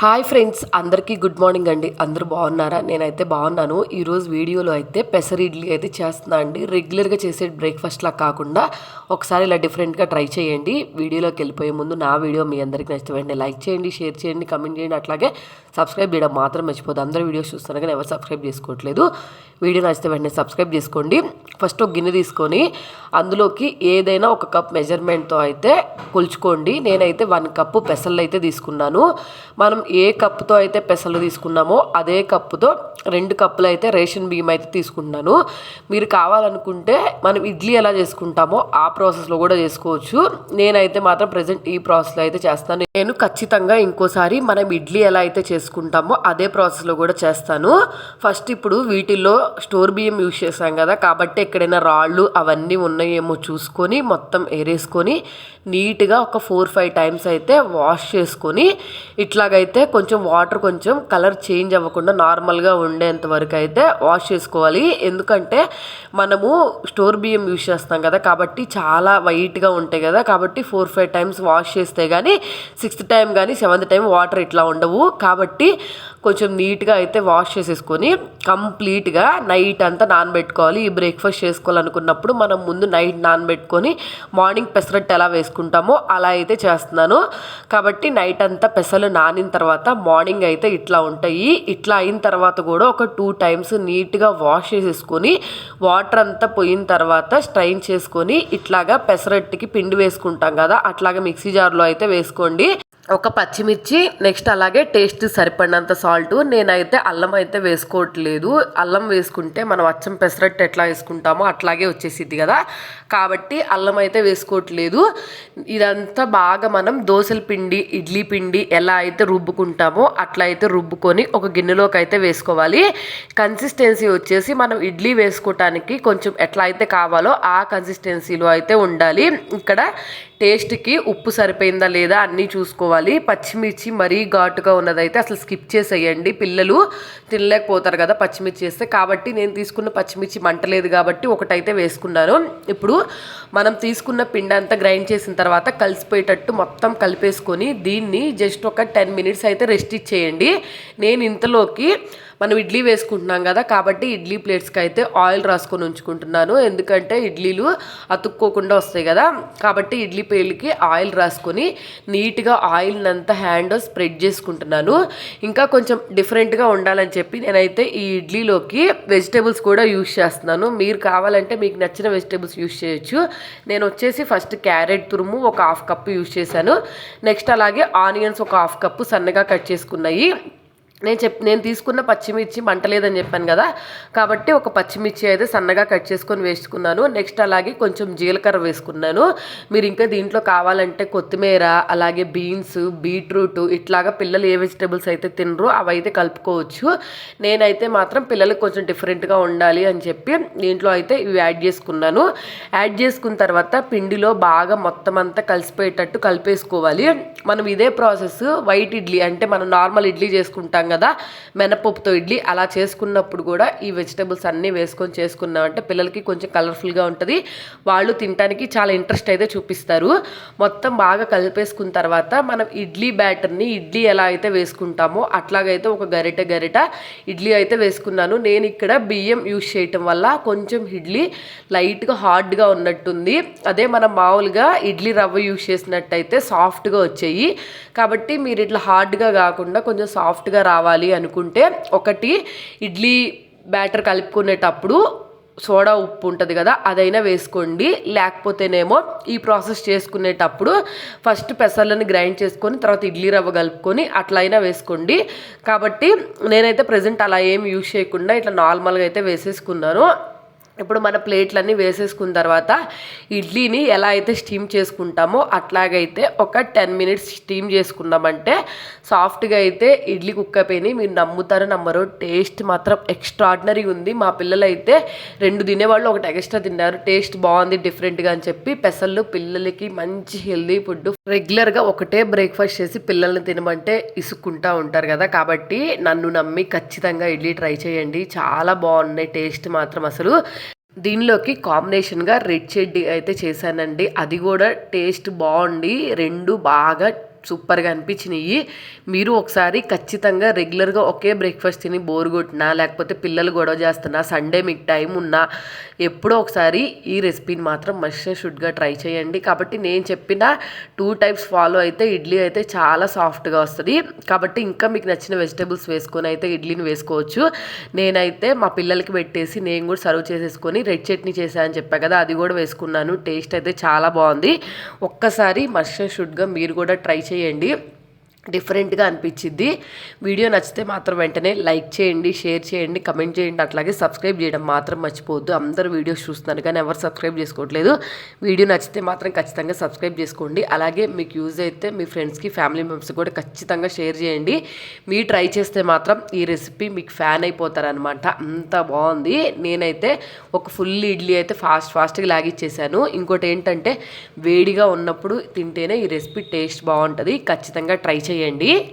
Hi friends అందరికీ good morning అండి. అందరూ బాగున్నారా? నేనైతే బాగున్నాను. ఈరోజు వీడియోలో అయితే పెసర ఇడ్లీ అయితే చేస్తున్నా అండి. రెగ్యులర్గా చేసే బ్రేక్ఫాస్ట్లా కాకుండా ఒకసారి ఇలా డిఫరెంట్గా ట్రై చేయండి. వీడియోలోకి వెళ్ళిపోయే ముందు నా వీడియో మీ అందరికీ నచ్చితే లైక్ చేయండి షేర్ చేయండి కమెంట్ చేయండి. అట్లాగే సబ్స్క్రైబ్ చేయడం మాత్రం మర్చిపోదు అందరూ వీడియోస్ చూస్తున్నా కానీ ఎవరు సబ్స్క్రైబ్ చేసుకోవట్లేదు. వీడియో నచ్చితే వెంటనే సబ్స్క్రైబ్ చేసుకోండి. ఫస్ట్ ఒక గిన్నె తీసుకొని అందులోకి ఏదైనా ఒక కప్ మెజర్మెంట్తో అయితే కొలుచుకోండి. నేనైతే వన్ కప్పు పెసలు అయితే తీసుకున్నాను. మనం ఏ కప్పుతో అయితే పెసలు తీసుకున్నామో అదే కప్పుతో రెండు కప్పులు అయితే రేషన్ బియ్యం అయితే తీసుకున్నాను మీరు కావాలనుకుంటే మనం ఇడ్లీ ఎలా చేసుకుంటామో ఆ ప్రాసెస్లో కూడా చేసుకోవచ్చు. నేనైతే మాత్రం ప్రజెంట్ ఈ ప్రాసెస్లో అయితే చేస్తాను. నేను ఖచ్చితంగా ఇంకోసారి మనం ఇడ్లీ ఎలా అయితే చేసుకుంటామో అదే ప్రాసెస్లో కూడా చేస్తాను. ఫస్ట్ ఇప్పుడు వీటిల్లో స్టోర్ బియ్యం యూజ్ చేసాం కదా కాబట్టి ఎక్కడైనా రాళ్ళు అవన్నీ ఉన్నాయి ఉన్నాయేమో చూసుకొని మొత్తం ఏరేసుకొని నీట్గా ఒక ఫోర్ ఫైవ్ టైమ్స్ అయితే వాష్ చేసుకొని ఇట్లాగైతే కొంచెం వాటర్ కొంచెం కలర్ చేంజ్ అవ్వకుండా నార్మల్గా ఉండేంత వరకు అయితే వాష్ చేసుకోవాలి. ఎందుకంటే మనము స్టోర్ బియ్యం యూజ్ చేస్తాం కదా కాబట్టి చాలా వైట్గా ఉంటాయి కదా కాబట్టి ఫోర్ ఫైవ్ టైమ్స్ వాష్ చేస్తే కానీ సిక్స్త్ టైం కానీ సెవెంత్ టైం వాటర్ ఇట్లా ఉండవు. కాబట్టి కొంచెం నీట్గా అయితే వాష్ చేసేసుకొని కంప్లీట్గా నైట్ అంతా నానబెట్టుకోవాలి. ఈ బ్రేక్ఫాస్ట్ చేసుకోవాలనుకున్నప్పుడు మనం ముందు నైట్ నానబెట్టుకొని మార్నింగ్ పెసరట్టు ఎలా వేసుకుంటామో అలా అయితే చేస్తున్నాను. కాబట్టి నైట్ అంతా పెసలు నానిన తర్వాత మార్నింగ్ అయితే ఇట్లా ఉంటాయి. ఇట్లా అయిన తర్వాత కూడా ఒక టూ టైమ్స్ నీట్గా వాష్ చేసేసుకొని వాటర్ అంతా పోయిన తర్వాత స్ట్రైన్ చేసుకొని ఇట్లాగా పెసరట్టుకి పిండి వేసుకుంటాం కదా అట్లాగా మిక్సీ జార్లో అయితే వేసుకోండి. ఒక పచ్చిమిర్చి నెక్స్ట్ అలాగే టేస్ట్ సరిపడినంత సాల్ట్. నేనైతే అల్లం అయితే వేసుకోవట్లేదు. అల్లం వేసుకుంటే మనం అచ్చం పెసరట్టు ఎట్లా వేసుకుంటామో అట్లాగే వచ్చేసిద్ది కదా. కాబట్టి అల్లం అయితే వేసుకోవట్లేదు. ఇదంతా బాగా మనం దోశల పిండి ఇడ్లీ పిండి ఎలా అయితే రుబ్బుకుంటామో అట్లా అయితే రుబ్బుకొని ఒక గిన్నెలోకి అయితే వేసుకోవాలి. కన్సిస్టెన్సీ వచ్చేసి మనం ఇడ్లీ వేసుకోవటానికి కొంచెం ఎట్లా అయితే కావాలో ఆ కన్సిస్టెన్సీలో అయితే ఉండాలి. ఇక్కడ టేస్ట్కి ఉప్పు సరిపోయిందా లేదా అన్నీ చూసుకోవాలి. పచ్చిమిర్చి మరీ ఘాటుగా ఉన్నదైతే అసలు స్కిప్ చేసేయండి. పిల్లలు తినలేకపోతారు కదా పచ్చిమిర్చి వేస్తే. కాబట్టి నేను తీసుకున్న పచ్చిమిర్చి మంటలేదు కాబట్టి ఒకటైతే వేసుకున్నాను. ఇప్పుడు మనం తీసుకున్న పిండి అంతా గ్రైండ్ చేసిన తర్వాత కలిసిపోయేటట్టు మొత్తం కలిపేసుకొని దీన్ని జస్ట్ ఒక టెన్ మినిట్స్ అయితే రెస్ట్ ఇచ్చేయండి. నేను ఇంతలోకి మనం ఇడ్లీ వేసుకుంటున్నాం కదా కాబట్టి ఇడ్లీ ప్లేట్స్కి అయితే ఆయిల్ రాసుకొని ఉంచుకుంటున్నాను. ఎందుకంటే ఇడ్లీలు అతుక్కోకుండా వస్తాయి కదా కాబట్టి ఇడ్లీ పేలికి ఆయిల్ రాసుకొని నీట్గా ఆయిల్ని అంతా హ్యాండ్ స్ప్రెడ్ చేసుకుంటున్నాను. ఇంకా కొంచెం డిఫరెంట్గా ఉండాలని చెప్పి నేనైతే ఈ ఇడ్లీలోకి వెజిటేబుల్స్ కూడా యూస్ చేస్తున్నాను. మీరు కావాలంటే మీకు నచ్చిన వెజిటేబుల్స్ యూస్ చేయొచ్చు. నేను వచ్చేసి ఫస్ట్ క్యారెట్ తురుము ఒక హాఫ్ కప్ యూస్ చేశాను. నెక్స్ట్ అలాగే ఆనియన్స్ ఒక హాఫ్ కప్పు సన్నగా కట్ చేసుకున్నాయి. నేను చెప్ నేను తీసుకున్న పచ్చిమిర్చి మంటలేదని చెప్పాను కదా కాబట్టి ఒక పచ్చిమిర్చి అయితే సన్నగా కట్ చేసుకొని వేసుకున్నాను. నెక్స్ట్ అలాగే కొంచెం జీలకర్ర వేసుకున్నాను. మీరు ఇంకా దీంట్లో కావాలంటే కొత్తిమీర అలాగే బీన్స్ బీట్రూట్ ఇట్లాగా పిల్లలు ఏ వెజిటేబుల్స్ అయితే తినరు అవి అయితే కలుపుకోవచ్చు. నేనైతే మాత్రం పిల్లలకు కొంచెం డిఫరెంట్గా ఉండాలి అని చెప్పి దీంట్లో అయితే ఇవి యాడ్ చేసుకున్నాను. యాడ్ చేసుకున్న తర్వాత పిండిలో బాగా మొత్తం అంతా కలిసిపోయేటట్టు కలిపేసుకోవాలి. మనం ఇదే ప్రాసెస్ వైట్ ఇడ్లీ అంటే మనం నార్మల్ ఇడ్లీ చేసుకుంటాం కదా మినపప్పుతో ఇడ్లీ అలా చేసుకున్నప్పుడు కూడా ఈ వెజిటేబుల్స్ అన్నీ వేసుకొని చేసుకున్నామంటే పిల్లలకి కొంచెం కలర్ఫుల్గా ఉంటుంది. వాళ్ళు తినడానికి చాలా ఇంట్రెస్ట్ అయితే చూపిస్తారు. మొత్తం బాగా కలిపేసుకున్న తర్వాత మనం ఇడ్లీ బ్యాటర్ని ఇడ్లీ ఎలా అయితే వేసుకుంటామో అట్లాగైతే ఒక గరిట గరిట ఇడ్లీ అయితే వేసుకున్నాను. నేను ఇక్కడ బియ్యం యూజ్ చేయటం వల్ల కొంచెం ఇడ్లీ లైట్గా హార్డ్గా ఉన్నట్టుంది. అదే మనం మామూలుగా ఇడ్లీ రవ్వ యూజ్ చేసినట్టయితే సాఫ్ట్గా వచ్చాయి. కాబట్టి మీరు ఇట్లా హార్డ్గా కాకుండా కొంచెం సాఫ్ట్గా రావాలి అనుకుంటే ఒకటి ఇడ్లీ బ్యాటర్ కలుపుకునేటప్పుడు సోడా ఉప్పు ఉంటుంది కదా అదైనా వేసుకోండి. లేకపోతేనేమో ఈ ప్రాసెస్ చేసుకునేటప్పుడు ఫస్ట్ పెసర్లను గ్రైండ్ చేసుకొని తర్వాత ఇడ్లీ రవ్వ కలుపుకొని అట్లయినా వేసుకోండి. కాబట్టి నేనైతే ప్రజెంట్ అలా ఏం యూజ్ చేయకుండా ఇట్లా నార్మల్గా అయితే వేసేసుకున్నాను. ఇప్పుడు మన ప్లేట్లన్నీ వేసేసుకున్న తర్వాత ఇడ్లీని ఎలా అయితే స్టీమ్ చేసుకుంటామో అట్లాగైతే ఒక టెన్ మినిట్స్ స్టీమ్ చేసుకున్నామంటే సాఫ్ట్గా అయితే ఇడ్లీ కుక్ అయిపోయినాయి. మీరు నమ్ముతారో నమ్మరు టేస్ట్ మాత్రం ఎక్స్ట్రాడినరీ ఉంది. మా పిల్లలు అయితే రెండు తినేవాళ్ళు ఒకటి ఎక్స్ట్రా తిన్నారు. టేస్ట్ బాగుంది డిఫరెంట్గా అని చెప్పి పెసళ్ళు పిల్లలకి మంచి హెల్దీ ఫుడ్. రెగ్యులర్గా ఒకటే బ్రేక్ఫాస్ట్ చేసి పిల్లల్ని తినమంటే ఇసుక్కుంటా ఉంటారు కదా. కాబట్టి నన్ను నమ్మి ఖచ్చితంగా ఇడ్లీ ట్రై చేయండి. చాలా బాగున్నాయి టేస్ట్ మాత్రం అసలు. దీనిలోకి కాంబినేషన్గా రెడ్ చెడ్డీ అయితే చేశానండి. అది కూడా టేస్ట్ బాగుండి రెండు బాగా సూపర్గా అనిపించినాయి. మీరు ఒకసారి ఖచ్చితంగా రెగ్యులర్గా ఒకే బ్రేక్ఫాస్ట్ తిని బోర్ కొట్టినా లేకపోతే పిల్లలు గొడవ చేస్తున్నా సండే మీకు టైం ఉన్నా ఎప్పుడో ఒకసారి ఈ రెసిపీని మాత్రం మస్ట్ షుడ్గా ట్రై చేయండి. కాబట్టి నేను చెప్పిన టూ టైప్స్ ఫాలో అయితే ఇడ్లీ అయితే చాలా సాఫ్ట్గా వస్తుంది. కాబట్టి ఇంకా మీకు నచ్చిన వెజిటేబుల్స్ వేసుకొని అయితే ఇడ్లీని వేసుకోవచ్చు. నేనైతే మా పిల్లలకి పెట్టేసి నేను కూడా సర్వ్ చేసేసుకొని రెడ్ చట్నీ చేశాను అని చెప్పా కదా అది కూడా వేసుకున్నాను. టేస్ట్ అయితే చాలా బాగుంది ఒక్కసారి మస్ట్ షుడ్గా మీరు కూడా ట్రై చేయండి. డిఫరెంట్గా అనిపించింది వీడియో నచ్చితే మాత్రం వెంటనే లైక్ చేయండి షేర్ చేయండి కమెంట్ చేయండి అట్లాగే సబ్స్క్రైబ్ చేయడం మాత్రం మర్చిపోవద్దు. అందరూ వీడియోస్ చూస్తున్నారు కానీ ఎవరు సబ్స్క్రైబ్ చేసుకోవట్లేదు. వీడియో నచ్చితే మాత్రం ఖచ్చితంగా సబ్స్క్రైబ్ చేసుకోండి. అలాగే మీకు యూజ్ అయితే మీ ఫ్రెండ్స్కి ఫ్యామిలీ మెంబర్స్కి కూడా ఖచ్చితంగా షేర్ చేయండి. మీరు ట్రై చేస్తే మాత్రం ఈ రెసిపీ మీకు ఫ్యాన్ అయిపోతారనమాట. అంత బాగుంది. నేనైతే ఒక ఫుల్ ఇడ్లీ అయితే ఫాస్ట్ ఫాస్ట్గా లాగిచ్చేసాను. ఇంకోటి ఏంటంటే వేడిగా ఉన్నప్పుడు తింటేనే ఈ రెసిపీ టేస్ట్ బాగుంటుంది. ఖచ్చితంగా ట్రై చేయండి.